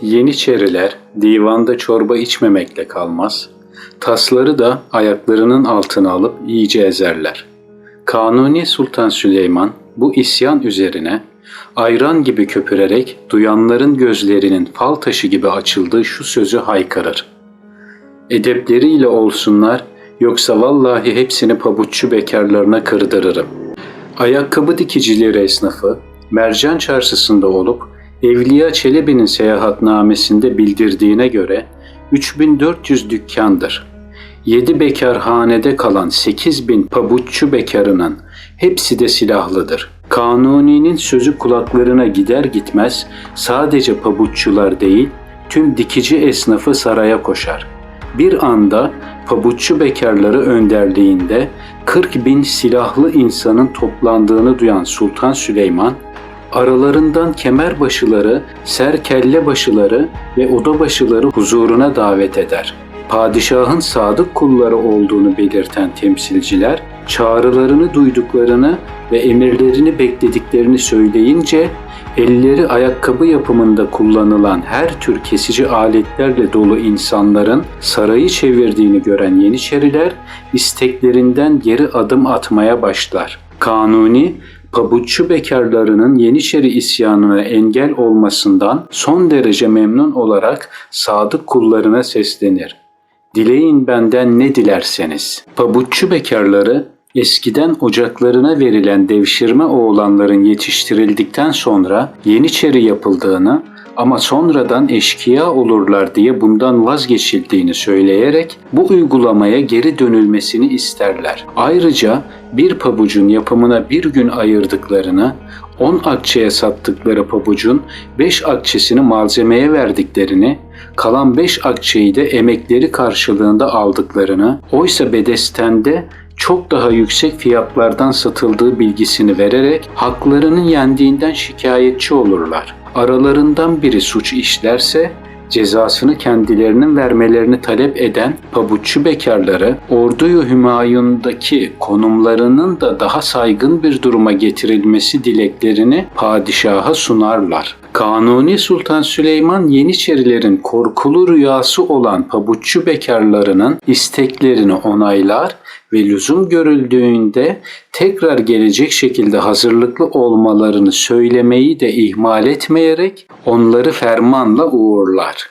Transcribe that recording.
Yeniçeriler divanda çorba içmemekle kalmaz, tasları da ayaklarının altına alıp iyice ezerler. Kanuni Sultan Süleyman bu isyan üzerine ayran gibi köpürerek duyanların gözlerinin fal taşı gibi açıldığı şu sözü haykırır. Edepleriyle olsunlar yoksa vallahi hepsini pabuççu bekarlarına kırdırırım. Ayakkabı dikicileri esnafı Mercan Çarşısı'nda olup Evliya Çelebi'nin seyahatnamesinde bildirdiğine göre 3400 dükkandır. 7 bekarhanede kalan 8000 pabuççu bekarının hepsi de silahlıdır. Kanuni'nin sözü kulaklarına gider gitmez sadece pabuççular değil tüm dikici esnafı saraya koşar. Bir anda pabuççu bekarları önderliğinde 40 bin silahlı insanın toplandığını duyan Sultan Süleyman, aralarından kemerbaşıları, serkellebaşıları ve odabaşıları huzuruna davet eder. Padişahın sadık kulları olduğunu belirten temsilciler, çağrılarını duyduklarını ve emirlerini beklediklerini söyleyince elleri ayakkabı yapımında kullanılan her tür kesici aletlerle dolu insanların sarayı çevirdiğini gören Yeniçeriler isteklerinden geri adım atmaya başlar. Kanuni, pabuççu bekarlarının Yeniçeri isyanına engel olmasından son derece memnun olarak sadık kullarına seslenir. Dileyin benden ne dilerseniz. Pabuççu bekarları eskiden ocaklarına verilen devşirme oğlanların yetiştirildikten sonra Yeniçeri yapıldığını ama sonradan eşkıya olurlar diye bundan vazgeçildiğini söyleyerek bu uygulamaya geri dönülmesini isterler. Ayrıca bir pabucun yapımına bir gün ayırdıklarını, 10 akçeye sattıkları pabucun 5 akçesini malzemeye verdiklerini, kalan 5 akçeyi de emekleri karşılığında aldıklarını, oysa bedestende çok daha yüksek fiyatlardan satıldığı bilgisini vererek haklarının yendiğinden şikayetçi olurlar. Aralarından biri suç işlerse cezasını kendilerinin vermelerini talep eden pabuççu bekarları orduyu Hümayun'daki konumlarının da daha saygın bir duruma getirilmesi dileklerini padişaha sunarlar. Kanuni Sultan Süleyman Yeniçerilerin korkulu rüyası olan pabuççu bekarlarının isteklerini onaylar ve lüzum görüldüğünde tekrar gelecek şekilde hazırlıklı olmalarını söylemeyi de ihmal etmeyerek onları fermanla uğurlar.